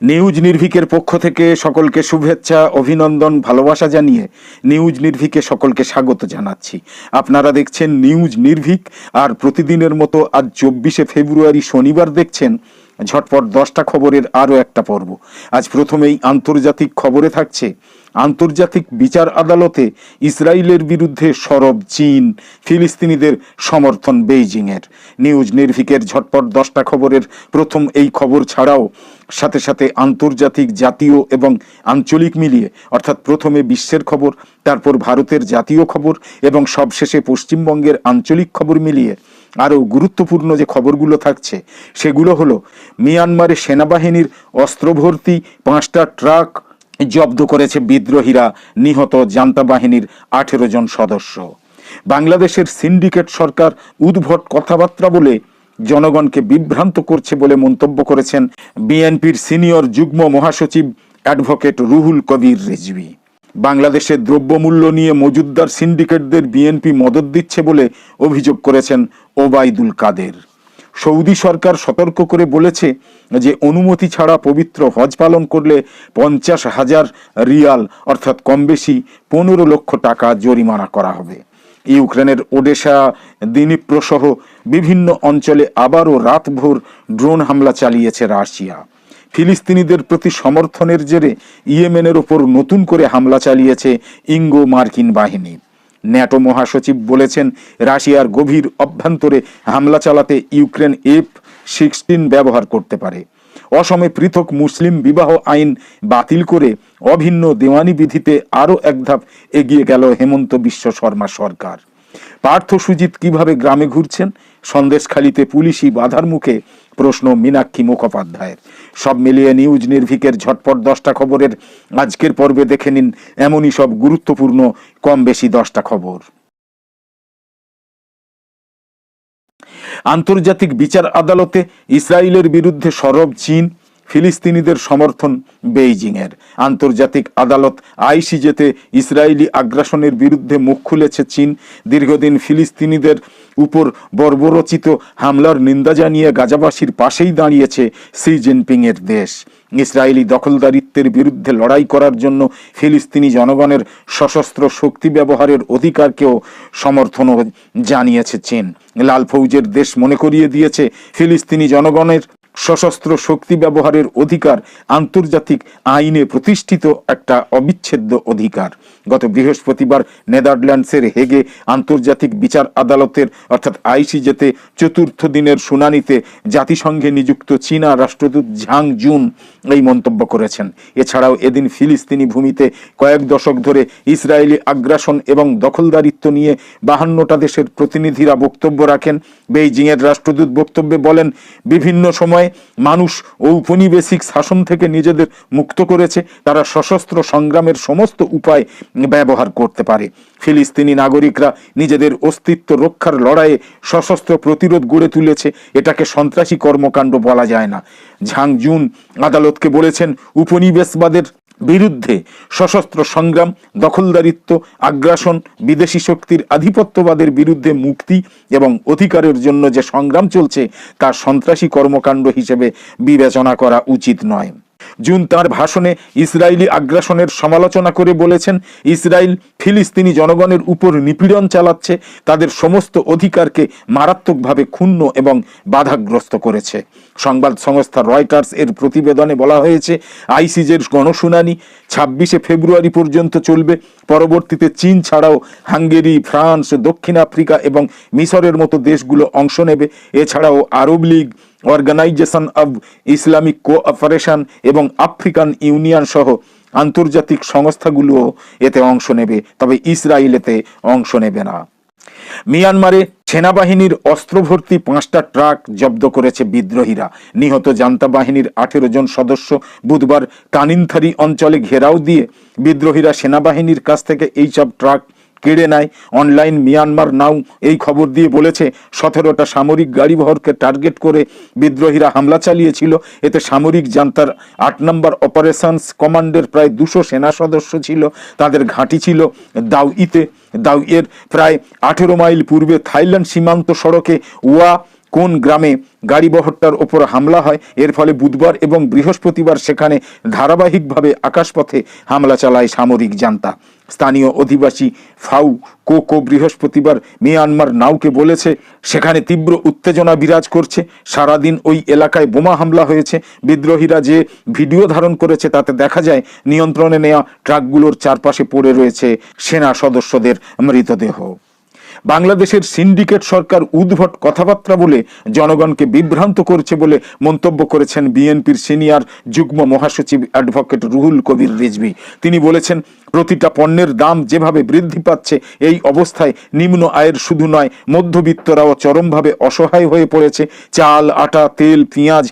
News নির্ভিকের পক্ষ থেকে সকলকে শুভেচ্ছা, অভিনন্দন, ভালোবাসা জানিয়ে নিউজ নির্ভীকে সকলকে স্বাগত জানাচ্ছি। আপনারা দেখছেন নিউজ নির্ভীক, আর প্রতিদিনের মতো আজ চব্বিশে ফেব্রুয়ারি শনিবার দেখছেন ঝটপট দশটা খবরের আরও একটা পর্ব। আজ প্রথমেই আন্তর্জাতিক খবরে থাকছে, আন্তর্জাতিক বিচার আদালতে ইসরায়েলের বিরুদ্ধে সরব চীন, ফিলিস্তিনিদের সমর্থন বেইজিংয়ের। নিউজ নির্ভিকের ঝটপট দশটা খবরের প্রথম এই খবর ছাড়াও সাথে সাথে আন্তর্জাতিক জাতীয় এবং আঞ্চলিক মিলিয়ে, অর্থাৎ প্রথমে বিশ্বের খবর, তারপর ভারতের জাতীয় খবর এবং সবশেষে পশ্চিমবঙ্গের আঞ্চলিক খবর মিলিয়ে আরও গুরুত্বপূর্ণ যে খবরগুলো থাকছে, সেগুলো হলো, মিয়ানমারে সেনাবাহিনীর অস্ত্রভর্তি পাঁচটা ট্রাক জব্দ করেছে বিদ্রোহীরা, নিহত জান্তা বাহিনীর আঠেরো জন সদস্য। বাংলাদেশের সিন্ডিকেট সরকার উদ্ভট কথাবার্তা বলে জনগণকে বিভ্রান্ত করছে বলে মন্তব্য করেছেন বিএনপির সিনিয়র যুগ্ম মহাসচিব অ্যাডভোকেট রুহুল কবির রিজভি। বাংলাদেশের দ্রব্যমূল্য নিয়ে মজুদ্দার সিন্ডিকেটদের বিএনপি মদত দিচ্ছে বলে অভিযোগ করেছেন ওবায়দুল কাদের। সৌদি সরকার সতর্ক করে বলেছে যে, অনুমতি ছাড়া পবিত্র হজ পালন করলে পঞ্চাশ হাজার রিয়াল, অর্থাৎ কম বেশি পনেরো লক্ষ টাকা জরিমানা করা হবে। ইউক্রেনের ওডেশা, দিনীপ্রসহ বিভিন্ন অঞ্চলে আবারও রাতভর ড্রোন হামলা চালিয়েছে রাশিয়া। ফিলিস্তিনিদের প্রতি সমর্থনের জেরে ইয়েমেনের ওপর নতুন করে হামলা চালিয়েছে ইঙ্গো মার্কিন বাহিনী। ন্যাটো মহাসচিব বলেছেন, রাশিয়ার গভীর অভ্যন্তরে হামলা চালাতে ইউক্রেন এফ সিক্সটিন ব্যবহার করতে পারে। অসমে পৃথক মুসলিম বিবাহ আইন বাতিল করে অভিন্ন দেওয়ানি বিধিতে আরও এক ধাপ এগিয়ে গেল হেমন্ত বিশ্ব শর্মা সরকার। পার্থ সুজিত কীভাবে গ্রামে ঘুরছেন? সন্দেশখালিতে পুলিশি বাধার মুখে প্রশ্ন মীনাক্ষী মুখোপাধ্যায়ের। সব মিলিয়ে নিউজ নির্ভিকের ঝটপট দশটা খবরের আজকের পর্বে দেখে নিন এমনই সব গুরুত্বপূর্ণ, কম বেশি দশটা খবর। আন্তর্জাতিক বিচার আদালতে ইসরায়েলের বিরুদ্ধে সরব চীন ফিলিস্তিনিদের সমর্থন বেইজিংয়ের। আন্তর্জাতিক আদালত আইসিজেতে ইসরায়েলি আগ্রাসনের বিরুদ্ধে মুখ খুলেছে চীন। দীর্ঘদিন ফিলিস্তিনিদের উপর বর্বরচিত হামলার নিন্দা জানিয়ে গাজাবাসীর পাশেই দাঁড়িয়েছে সি জিনপিংয়ের দেশ। ইসরায়েলি দখলদারিত্বের বিরুদ্ধে লড়াই করার জন্য ফিলিস্তিনি জনগণের সশস্ত্র শক্তি ব্যবহারের অধিকারকেও সমর্থনও জানিয়েছে চীন। লাল ফৌজের দেশ মনে করিয়ে দিয়েছে ফিলিস্তিনি জনগণের সশস্ত্র শক্তি ব্যবহারের অধিকার আন্তর্জাতিক আইনে প্রতিষ্ঠিত একটা অবিচ্ছেদ্য অধিকার। গত বৃহস্পতিবার নেদারল্যান্ডসের হেগে আন্তর্জাতিক বিচার আদালতের, অর্থাৎ আইসিজেতে চতুর্থ দিনের শুনানিতে জাতিসংঘে নিযুক্ত চীনা রাষ্ট্রদূত ঝাং জুন এই মন্তব্য করেছেন। এছাড়াও এদিন ফিলিস্তিনি ভূমিতে কয়েক দশক ধরে ইসরায়েলি আগ্রাসন এবং দখলদারিত্ব নিয়ে বাহান্নটা দেশের প্রতিনিধিরা বক্তব্য রাখেন। বেইজিংয়ের রাষ্ট্রদূত বক্তব্যে বলেন, বিভিন্ন সময়ে মানুষ ঔপনিবেশিক শাসন থেকে নিজেদের মুক্ত করেছে। তারা সশস্ত্র সংগ্রামের সমস্ত উপায় ব্যবহার করতে পারে। ফিলিস্তিনি নাগরিকরা নিজেদের অস্তিত্ব রক্ষার লড়াইয়ে সশস্ত্র প্রতিরোধ গড়ে তুলেছে। এটাকে সন্ত্রাসী কর্মকাণ্ড বলা যায় না। ঝাং জুন আদালতকে বলেছেন, উপনিবেশবাদের বিরুদ্ধে সশস্ত্র সংগ্রাম, দখলদারিত্ব, আগ্রাসন, বিদেশি শক্তির আধিপত্যবাদের বিরুদ্ধে মুক্তি এবং অধিকারের জন্য যে সংগ্রাম চলছে, তা সন্ত্রাসী কর্মকাণ্ড হিসেবে বিবেচনা করা উচিত নয়। জুন তার ভাষণে ইসরায়েলি আগ্রাসনের সমালোচনা করে বলেছেন, ইসরায়েল ফিলিস্তিনি জনগণের উপর নিপীড়ন চালাচ্ছে, তাদের সমস্ত অধিকারকে মারাত্মকভাবে ক্ষুণ্ণ এবং বাধাগ্রস্ত করেছে। সংবাদ সংস্থা রয়টার্স এর প্রতিবেদনে বলা হয়েছে, আইসিজের গণশুনানি ছাব্বিশে ফেব্রুয়ারি পর্যন্ত চলবে। পরবর্তীতে চীন ছাড়াও হাঙ্গেরি, ফ্রান্স, দক্ষিণ আফ্রিকা এবং মিশরের মতো দেশগুলো অংশ নেবে। এছাড়াও Arab League Organisation of Islamic Cooperation এবং আফ্রিকান ইউনিয়ন সহ আন্তর্জাতিক সংস্থাগুলোও এতে অংশ নেবে, তবে ইসরায়েল এতে অংশ নেবে না। মিয়ানমারে সেনাবাহিনীর অস্ত্রভর্তি পাঁচটা ট্রাক জব্দ করেছে বিদ্রোহীরা। নিহত জান্তা বাহিনীর আঠেরো জন সদস্য বুধবার কানিনথারি অঞ্চলে ঘেরাও দিয়ে বিদ্রোহীরা সেনাবাহিনীর কাছ থেকে এইসব ট্রাক কেড়ে নেয়। অনলাইন মিয়ানমার নাও এই খবর দিয়ে বলেছে, সতেরোটা সামরিক গাড়িবহরকে টার্গেট করে বিদ্রোহীরা হামলা চালিয়েছিল। এতে সামরিক জান্তার আট নম্বর অপারেশনস কমান্ডের প্রায় দুশো সেনা সদস্য ছিল। তাদের ঘাঁটি ছিল দাউইতে। দাউইয়ের প্রায় আঠেরো মাইল পূর্বে থাইল্যান্ড সীমান্ত সড়কে ওয়া কোন গ্রামে গাড়িবহরটার ওপর হামলা হয়। এর ফলে বুধবার এবং বৃহস্পতিবার সেখানে ধারাবাহিকভাবে আকাশপথে হামলা চালায় সামরিক জান্তা। স্থানীয় অধিবাসী ফাউ কোকো বৃহস্পতিবার মিয়ানমার নাউকে বলেছে, সেখানে তীব্র উত্তেজনা বিরাজ করছে। সারাদিন ওই এলাকায় বোমা হামলা হয়েছে। বিদ্রোহীরা যে ভিডিও ধারণ করেছে তাতে দেখা যায়, নিয়ন্ত্রণে নেওয়া ট্রাকগুলোর চারপাশে পড়ে রয়েছে সেনা সদস্যদের মৃতদেহ। বাংলাদেশের সিন্ডিকেট সরকার উদ্ভট কথাবার্তা বলে জনগণকে বিভ্রান্ত করছে বলে মন্তব্য করেছেন বিএনপির সিনিয়র যুগ্ম মহাসচিব অ্যাডভোকেট রুহুল কবির রিজভি। তিনি বলেছেন প্রতিটা পণ্যের দাম যেভাবে বৃদ্ধি পাচ্ছে, এই অবস্থায় নিম্ন আয়ের শুধু নয়, মধ্যবিত্তরাও চরমভাবে অসহায় হয়ে পড়েছে। চাল, আটা, তেল, পেঁয়াজ,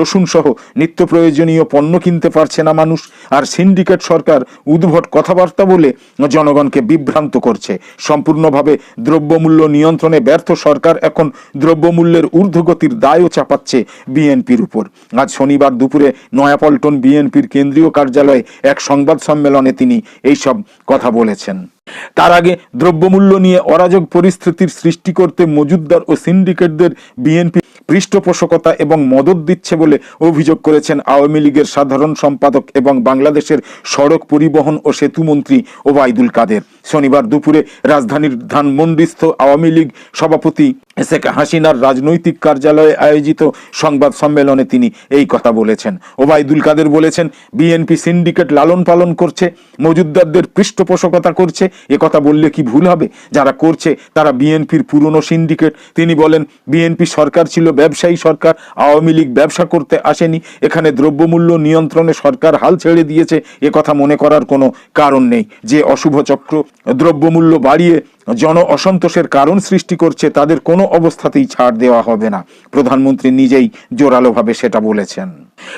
রসুন সহ নিত্য প্রয়োজনীয় পণ্য কিনতে পারছে না মানুষ। আর সিন্ডিকেট সরকার উদ্ভট কথাবার্তা বলে জনগণকে বিভ্রান্ত করছে। সম্পূর্ণভাবে দ্রব্যমূল্য নিয়ন্ত্রণে ব্যর্থ সরকার এখন দ্রব্যমূল্যের ঊর্ধ্বগতির দায়ও চাপাচ্ছে বিএনপির উপর। আজ শনিবার দুপুরে নয়াপল্টন বিএনপির কেন্দ্রীয় কার্যালয়ে এক সংবাদ সম্মেলনে তিনি এইসব কথা বলেছেন। তার আগে দ্রব্যমূল্য নিয়ে অরাজক পরিস্থিতির সৃষ্টি করতে মজুদ্দার ও সিন্ডিকেটদের বিএনপি পৃষ্ঠপোষকতা এবং মদত দিচ্ছে বলে অভিযোগ করেছেন আওয়ামী লীগের সাধারণ সম্পাদক এবং বাংলাদেশের সড়ক পরিবহন ও সেতুমন্ত্রী ওবায়দুল কাদের। শনিবার দুপুরে রাজধানীর ধানমন্ডিস্থ আওয়ামী লীগ সভাপতি শেখ হাসিনার রাজনৈতিক কার্যালয়ে আয়োজিত সংবাদ সম্মেলনে তিনি এই কথা বলেছেন। ওবায়দুল কাদের বলেছেন, বিএনপি সিন্ডিকেট লালন পালন করছে, মজুদ্দারদের পৃষ্ঠপোষকতা করছে, এ কথা বললে কি ভুল হবে? যারা করছে, তারা বিএনপির পুরনো সিন্ডিকেট। তিনি বলেন, বিএনপি সরকার ছিল ব্যবসায়ী সরকার আওয়ামী লীগ ব্যবসা করতে আসেনি। এখানে দ্রব্যমূল্য নিয়ন্ত্রণে সরকার হাল ছেড়ে দিয়েছে। এ কথা মনে করার কোনো কারণ নেই। যে অশুভ চক্র দ্রব্যমূল্য বাড়িয়ে জন অসন্তোষের কারণ সৃষ্টি করছে, তাদের কোনো অবস্থাতেই ছাড় দেওয়া হবে না। প্রধানমন্ত্রী নিজেই জোরালোভাবে সেটা বলেছেন।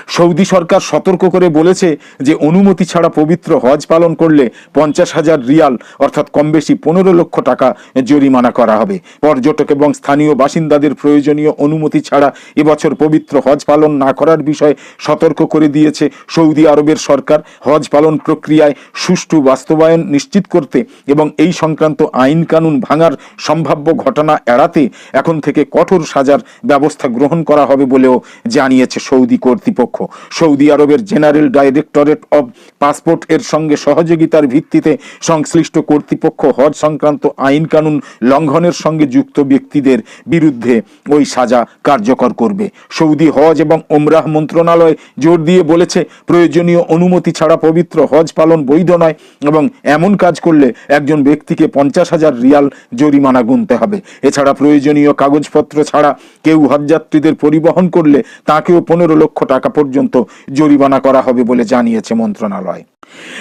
সৌদি সরকার সতর্ক করে বলেছে যে, অনুমতি ছাড়া পবিত্র হজ পালন করলে পঞ্চাশ হাজার রিয়াল, অর্থাৎ কম বেশি পনেরো লক্ষ টাকা জরিমানা করা হবে। পর্যটক এবং স্থানীয় বাসিন্দাদের প্রয়োজনীয় অনুমতি ছাড়া এবছর পবিত্র হজ পালন না করার বিষয়ে সতর্ক করে দিয়েছে সৌদি আরবের সরকার। হজ পালন প্রক্রিয়ায় সুষ্ঠু বাস্তবায়ন নিশ্চিত করতে এবং এই সংক্রান্ত আইন কানুন ভাঙার সম্ভাব্য ঘটনা এড়াতে এখন থেকে কঠোর সাজার ব্যবস্থা গ্রহণ করা হবে বলেও জানিয়েছে সৌদি কর্তৃপক্ষ। সৌদি আরবের জেনারেল ডাইরেক্টরেট অব পাসপোর্ট এর সঙ্গে সহযোগিতার ভিত্তিতে সংশ্লিষ্ট কর্তৃপক্ষ হজ সংক্রান্ত আইন কানুন লঙ্ঘনের সঙ্গে যুক্ত ব্যক্তিদের বিরুদ্ধে ওই সাজা কার্যকর করবে। সৌদি হজ এবং ওমরাহ মন্ত্রণালয় জোর দিয়ে বলেছে, প্রয়োজনীয় অনুমতি ছাড়া পবিত্র হজ পালন বৈধ নয় এবং এমন কাজ করলে একজন ব্যক্তিকে পঞ্চাশ হাজার রিয়াল জরিমানা গুনতে হবে। এছাড়া প্রয়োজনীয় কাগজপত্র ছাড়া কেউ হজযাত্রীদের পরিবহন করলে তাকেও পনেরো লক্ষ টাকা পর্যন্ত জরিমানা করা হবে বলে জানিয়েছে মন্ত্রণালয়।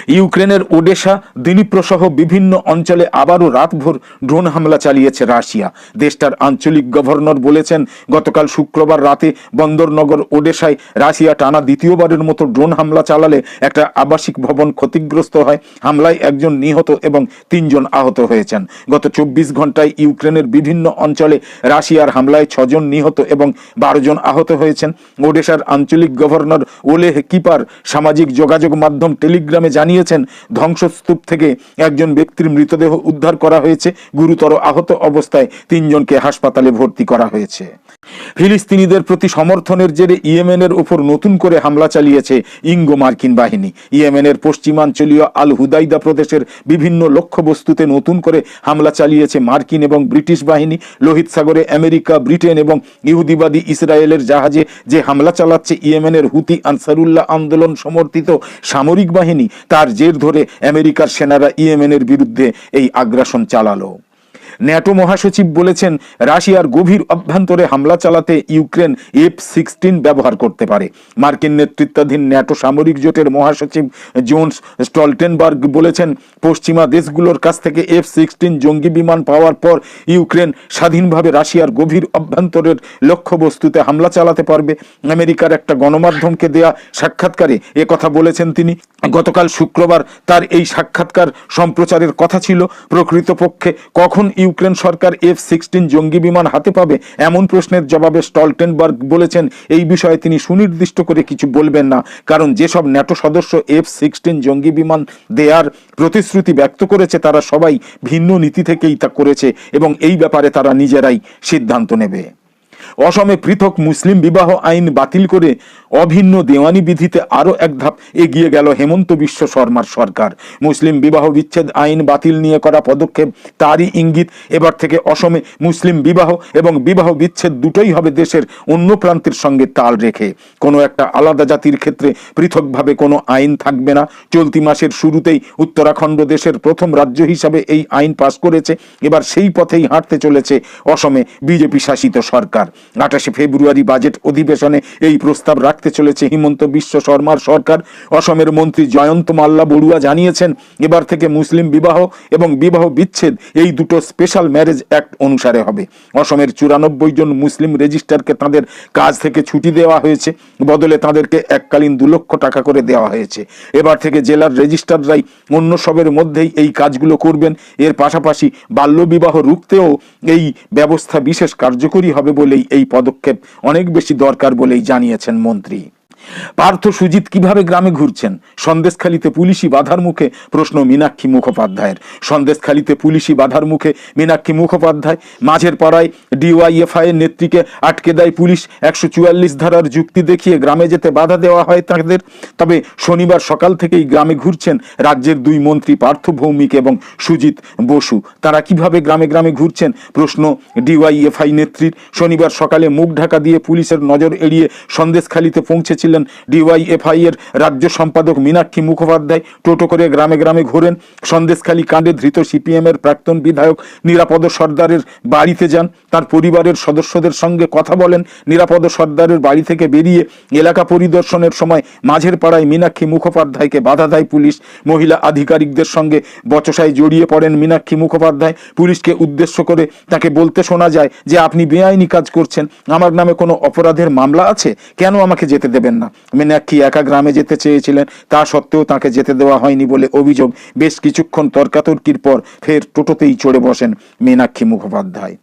ইউক্রেনের ওডেশা, দিনীপ্রসহ বিভিন্ন অঞ্চলে আবারও রাতভর ড্রোন হামলা চালিয়েছে রাশিয়া। দেশটার আঞ্চলিক গভর্নর বলেছেন, গতকাল শুক্রবার রাতে বন্দরনগর, ওডেশায় রাশিয়া টানা দ্বিতীয়বারের মতো ড্রোন হামলা চালালে একটা আবাসিক ভবন ক্ষতিগ্রস্ত হয়। হামলায় একজন নিহত এবং তিনজন আহত হয়েছেন। গত চব্বিশ ঘন্টায় ইউক্রেনের বিভিন্ন অঞ্চলে রাশিয়ার হামলায় ছজন নিহত এবং বারো জন আহত হয়েছেন। ওডেশার আঞ্চলিক গভর্নর ওলেহ কিপার সামাজিক যোগাযোগ মাধ্যম টেলিগ্রামে জানিয়েছেন, ধ্বংসস্তূপ থেকে একজন ব্যক্তির মৃতদেহ উদ্ধার করা হয়েছে। গুরুতর আহত অবস্থায় তিনজনকে হাসপাতালে ভর্তি করা হয়েছে। ফিলিস্তিনিদের প্রতি সমর্থনের জেরে ইয়েমেনের উপর নতুন করে হামলা চালিয়েছে ইঙ্গো মার্কিন বাহিনী। ইয়েমেনের পশ্চিমাঞ্চলীয় আল হুদাইদা প্রদেশের বিভিন্ন লক্ষ্যবস্তুতে নতুন করে হামলা চালিয়েছে মার্কিন এবং ব্রিটিশ বাহিনী, লোহিত সাগরে আমেরিকা, ব্রিটেন এবং ইহুদিবাদী ইসরায়েলের জাহাজে যে হামলা চালাচ্ছে ইয়েমেনের হুতি আনসারুল্লাহ আন্দোলন সমর্থিত সামরিক বাহিনী, তার জের ধরে আমেরিকার সেনারা ইয়েমেনের বিরুদ্ধে এই আগ্রাসন চালালো। ন্যাটো মহাসচিব বলেছেন, রাশিয়ার গভীর অভ্যন্তরে হামলা চালাতে ইউক্রেন এফ সিক্সটিন ব্যবহার করতে পারে। মার্কিন নেতৃত্বাধীন ন্যাটো সামরিক জোটের মহাসচিব জোন্স স্টলটেনবার্গ বলেছেন, পশ্চিমা দেশগুলোর কাছ থেকে এফ সিক্সটিন জঙ্গি বিমান পাওয়ার পর ইউক্রেন স্বাধীনভাবে রাশিয়ার গভীর অভ্যন্তরের লক্ষ্যবস্তুতে হামলা চালাতে পারবে। আমেরিকার একটা গণমাধ্যমকে দেয়া সাক্ষাৎকারে কথা বলেছেন তিনি। গতকাল শুক্রবার তার এই সাক্ষাৎকার সম্প্রচারের কথা ছিল। প্রকৃতপক্ষে কখন ইউক্রেন সরকার এফ সিক্সটিন জঙ্গি বিমান হাতে পাবে এমন প্রশ্নের জবাবে স্টলটেনবার্গ বলেছেন, এই বিষয়ে তিনি সুনির্দিষ্ট করে কিছু বলবেন না, কারণ যেসব ন্যাটো সদস্য এফ সিক্সটিন জঙ্গি বিমান দেয়ার প্রতিশ্রুতি ব্যক্ত করেছে, তারা সবাই ভিন্ন নীতি থেকেই তা করেছে এবং এই ব্যাপারে তারা নিজেরাই সিদ্ধান্ত নেবে। অসমে পৃথক মুসলিম বিবাহ আইন বাতিল করে অভিন্ন দেওয়ানি বিধিতে আরও এক ধাপ এগিয়ে গেল হেমন্ত বিশ্ব শর্মার সরকার। মুসলিম বিবাহ বিচ্ছেদ আইন বাতিল নিয়ে করা পদক্ষেপ তারই ইঙ্গিত। এবার থেকে অসমে মুসলিম বিবাহ এবং বিবাহ বিচ্ছেদ দুটোই হবে দেশের অন্য প্রান্তের সঙ্গে তাল রেখে। কোনো একটা আলাদা জাতির ক্ষেত্রে পৃথকভাবে কোনো আইন থাকবে না। চলতি মাসের শুরুতেই উত্তরাখণ্ড দেশের প্রথম রাজ্য হিসাবে এই আইন পাশ করেছে। এবার সেই পথেই হাঁটতে চলেছে অসমে বিজেপি শাসিত সরকার। আঠাশে ফেব্রুয়ারি বাজেট অধিবেশনে এই প্রস্তাব রাখতে চলেছে হিমন্ত বিশ্ব শর্মার সরকার। অসমের মন্ত্রী জয়ন্ত মাল্লা বড়ুয়া জানিয়েছেন, এবার থেকে মুসলিম বিবাহ এবং বিবাহ বিচ্ছেদ এই দুটো স্পেশাল ম্যারেজ অ্যাক্ট অনুসারে হবে। অসমের চুরানব্বই জন মুসলিম রেজিস্ট্রারকে তাদের কাজ থেকে ছুটি দেওয়া হয়েছে, বদলে তাদেরকে এককালীন দু লক্ষ টাকা করে দেওয়া হয়েছে। এবার থেকে জেলার রেজিস্ট্রাররাই অন্য সবের মধ্যেই এই কাজগুলো করবেন। এর পাশাপাশি বাল্যবিবাহ রুখতেও এই ব্যবস্থা বিশেষ কার্যকরী হবে বলেই এই পদক্ষেপ অনেক বেশি দরকার বলেই জানিয়েছেন মন্ত্রী। পার্থ সুজিত কীভাবে গ্রামে ঘুরছেন? সন্দেশখালিতে পুলিশি বাধার মুখে প্রশ্ন মীনাক্ষী মুখোপাধ্যায়ের। সন্দেশখালিতে পুলিশি বাধার মুখে মীনাক্ষী মুখোপাধ্যায় মাঝের পাড়ায় ডিওয়াইএফআই এর নেত্রীকে আটকে দেয় পুলিশ। একশো চুয়াল্লিশ ধারার যুক্তি দেখিয়ে গ্রামে যেতে বাধা দেওয়া হয় তাদের। তবে শনিবার সকাল থেকেই গ্রামে ঘুরছেন রাজ্যের দুই মন্ত্রী পার্থ ভৌমিক এবং সুজিত বসু। তারা কীভাবে গ্রামে গ্রামে ঘুরছেন? প্রশ্ন ডিওয়াইএফআই নেত্রীর। শনিবার সকালে মুখ ঢাকা দিয়ে পুলিশের নজর এড়িয়ে সন্দেশখালিতে পৌঁছেছিলেন ডিওয়াইএফআই এর রাজ্য সম্পাদক মীনাক্ষী মুখোপাধ্যায় টোটো করে গ্রামে গ্রামে ঘোরেন। সন্দেশখালী কাণ্ডে ধৃত সিপিএম এর প্রাক্তন বিধায়ক নিরাপদ সর্দারের বাড়িতে যান। তার পরিবারের সদস্যদের সঙ্গে কথা বলেন। নিরাপদ সর্দারের বাড়ি থেকে বেরিয়ে এলাকা পরিদর্শনের সময় মাঝের পাড়ায় মীনাক্ষী মুখোপাধ্যায়কে বাধা দেয় পুলিশ। মহিলা আধিকারিকদের সঙ্গে বচসায় জড়িয়ে পড়েন মীনাক্ষী মুখোপাধ্যায়। পুলিশকে উদ্দেশ্য করে তাকে বলতে শোনা যায় যে, আপনি বেআইনি কাজ করছেন। আমার নামে কোনো অপরাধের মামলা আছে? কেন আমাকে যেতে দেবেন না? মীনাক্ষী একা গ্রামে যেতে চেয়েছিলেন। তা সত্ত্বেও তাকে যেতে দেওয়া হয়নি বলে অভিযোগ। বেশ কিছুক্ষণ তর্কাতর্কির পর ফের টোটোতেই চড়ে বসেন মীনাক্ষী মুখোপাধ্যায়।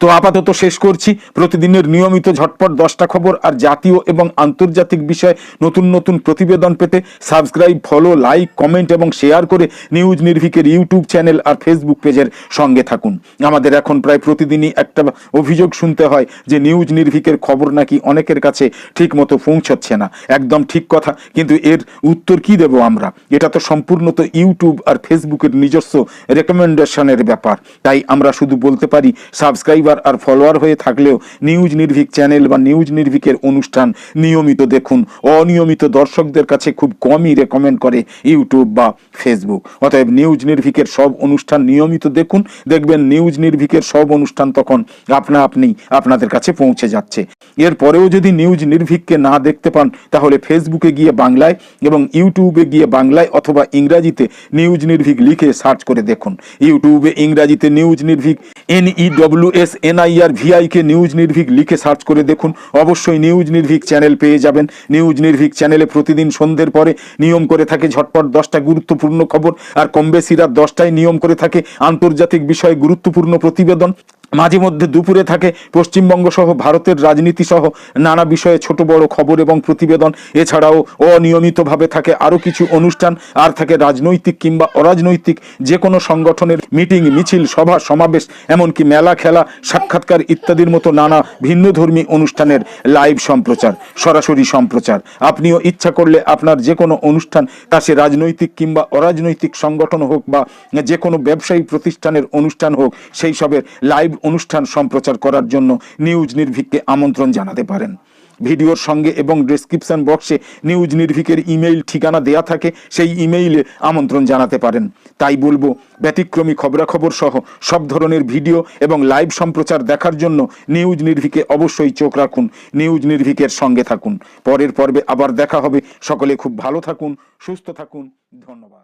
তো আপাতত শেষ করছি। প্রতিদিনের নিয়মিত ঝটপট দশটা খবর আর জাতীয় এবং আন্তর্জাতিক বিষয়ে নতুন নতুন প্রতিবেদন পেতে সাবস্ক্রাইব, ফলো, লাইক, কমেন্ট এবং শেয়ার করে নিউজ নির্ভিকের ইউটিউব চ্যানেল আর ফেসবুক পেজের সঙ্গে থাকুন। আমাদের এখন প্রায় প্রতিদিনই একটা অভিযোগ শুনতে হয় যে নিউজ নির্ভিকের খবর নাকি অনেকের কাছে ঠিক মতো পৌঁছচ্ছে না। একদম ঠিক কথা, কিন্তু এর উত্তর কি দেব আমরা? এটা তো সম্পূর্ণত ইউটিউব আর ফেসবুকের নিজস্ব রেকমেন্ডেশনের ব্যাপার। তাই আমরা শুধু বলতে পারি সাবস্ক্রাইবার আর ফলোয়ার হয়ে থাকলেও নিউজ নির্ভিক চ্যানেল বা নিউজ নির্ভিকের অনুষ্ঠান নিয়মিত দেখুন। অনিয়মিত দর্শকদের কাছে খুব কমই রেকমেন্ড করে ইউটিউব বা ফেসবুক অতএব নিউজ নির্ভিকের সব অনুষ্ঠান নিয়মিত দেখুন। দেখবেন নিউজ নির্ভিকের সব অনুষ্ঠান তখন আপনা আপনি আপনাদের কাছে পৌঁছে যাচ্ছে। এরপরেও যদি নিউজ নির্ভিককে না দেখতে পান, তাহলে ফেসবুকে গিয়ে বাংলায় এবং ইউটিউবে গিয়ে বাংলায় অথবা ইংরাজিতে নিউজ নির্ভিক লিখে সার্চ করে দেখুন। ইউটিউবে ইংরাজিতে news Nirbhik N E W S NIR I R VI K news Nirbhik লিখে সার্চ করে দেখুন। অবশ্যই নিউজ নির্ভীক চ্যানেল পেয়ে যাবেন। নিউজ নির্ভীক চ্যানেলে প্রতিদিন সন্ধ্যের পরে নিয়ম করে থাকে ঝটপট দশটা গুরুত্বপূর্ণ খবর, আর কমবেশিরা দশটায় নিয়ম করে থাকে আন্তর্জাতিক বিষয়ে গুরুত্বপূর্ণ প্রতিবেদন। মাঝে মধ্যে দুপুরে থাকে পশ্চিমবঙ্গ সহ ভারতের রাজনীতি সহ নানা বিষয়ে ছোট বড় খবর এবং প্রতিবেদন। এছাড়াও অনিয়মিতভাবে থাকে আরও কিছু অনুষ্ঠান, আর থাকে রাজনৈতিক কিংবা অরাজনৈতিক যে কোনো সংগঠনের মিটিং, মিছিল, সভা, সমাবেশ, এমনকি মেলা, খেলা, সাক্ষাৎকার ইত্যাদির মতো নানা ভিন্নধর্মী অনুষ্ঠানের লাইভ সম্প্রচার, সরাসরি সম্প্রচার। আপনিও ইচ্ছা করলে আপনার যে কোনো অনুষ্ঠান, তা সে রাজনৈতিক কিংবা অরাজনৈতিক সংগঠন হোক বা যে কোনো ব্যবসায়ী প্রতিষ্ঠানের অনুষ্ঠান হোক, সেই সবের লাইভ অনুষ্ঠান সম্প্রচার করার জন্য নিউজ নির্ভিককে আমন্ত্রণ জানাতে পারেন। ভিডিওর সঙ্গে এবং ডেসক্রিপশন বক্সে নিউজ নির্ভিকের ইমেইল ঠিকানা দেয়া থাকে, সেই ইমেইলে আমন্ত্রণ জানাতে পারেন। তাই বলব, ব্যতিক্রমী খবরাখবর সহ সব ধরনের ভিডিও এবং লাইভ সম্প্রচার দেখার জন্য নিউজ নির্ভিকে অবশ্যই চোখ রাখুন, নিউজ নির্ভিকের সঙ্গে থাকুন। পরের পর্বে আবার দেখা হবে। সকলে খুব ভালো থাকুন, সুস্থ থাকুন। ধন্যবাদ।